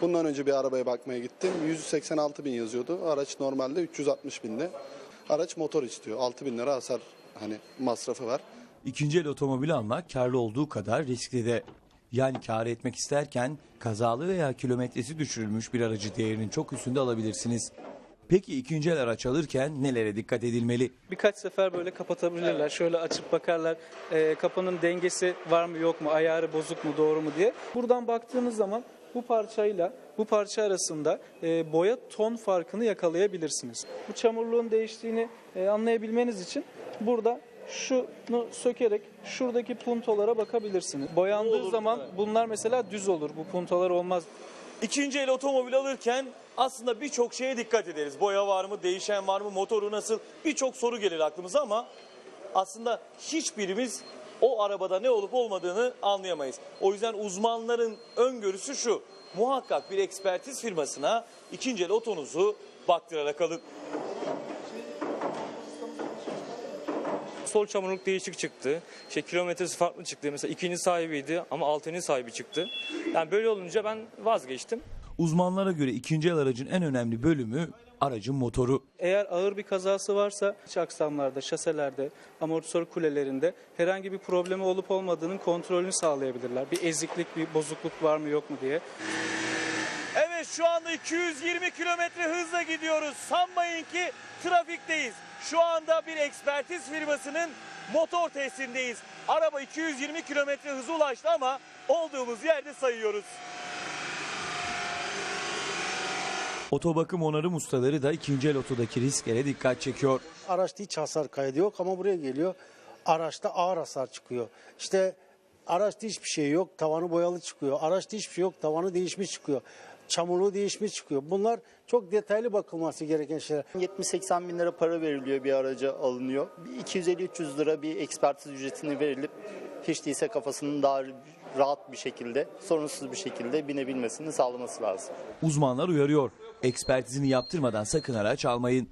Bundan önce bir arabaya bakmaya gittim. 186 bin yazıyordu. Araç normalde 360 binde. Araç motor istiyor. 6 bin lira hasar hani masrafı var. İkinci el otomobil almak karlı olduğu kadar riskli de. Yani kar etmek isterken kazalı veya kilometresi düşürülmüş bir aracı değerinin çok üstünde alabilirsiniz. Peki ikinci el araç alırken nelere dikkat edilmeli? Birkaç sefer böyle kapatabilirler. Şöyle açıp bakarlar e, kapının dengesi var mı yok mu, ayarı bozuk mu doğru mu diye. Buradan baktığınız zaman bu parçayla bu parça arasında e, boya ton farkını yakalayabilirsiniz. Bu çamurluğun değiştiğini e, anlayabilmeniz için burada şunu sökerek şuradaki puntolara bakabilirsiniz. Boyandığı zaman bunlar mesela düz olur. Bu puntolar olmaz. İkinci el otomobil alırken aslında birçok şeye dikkat ederiz. Boya var mı, değişen var mı, motoru nasıl birçok soru gelir aklımıza ama aslında hiçbirimiz o arabada ne olup olmadığını anlayamayız. O yüzden uzmanların öngörüsü şu. Muhakkak bir ekspertiz firmasına ikinci el otonuzu baktırarak alın. Sol çamurluk değişik çıktı. İşte kilometresi farklı çıktı. Mesela ikinci sahibiydi ama altının sahibi çıktı. Yani böyle olunca ben vazgeçtim. Uzmanlara göre ikinci el aracın en önemli bölümü aracın motoru. Eğer ağır bir kazası varsa iç aksamlarda, şaselerde, amortisör kulelerinde herhangi bir problemi olup olmadığının kontrolünü sağlayabilirler. Bir eziklik, bir bozukluk var mı yok mu diye. Evet şu anda 220 kilometre hızla gidiyoruz. Sanmayın ki trafikteyiz. Şu anda bir ekspertiz firmasının motor testindeyiz. Araba 220 kilometre hıza ulaştı ama olduğumuz yerde sayıyoruz. Otobakım onarım ustaları da ikinci el otodaki risklere dikkat çekiyor. Araçta hiç hasar kaydı yok ama buraya geliyor. Araçta ağır hasar çıkıyor. İşte araçta hiçbir şey yok. Tavanı boyalı çıkıyor. Araçta hiçbir şey yok. Tavanı değişmiş çıkıyor. Çamurluğu değişmiş çıkıyor. Bunlar çok detaylı bakılması gereken şeyler. 70-80 bin lira para veriliyor bir araca alınıyor. Bir 250-300 lira bir ekspertiz ücretini verilip hiç değilse kafasının daha rahat bir şekilde, sorunsuz bir şekilde binebilmesini sağlaması lazım. Uzmanlar uyarıyor. Ekspertizini yaptırmadan sakın araç almayın.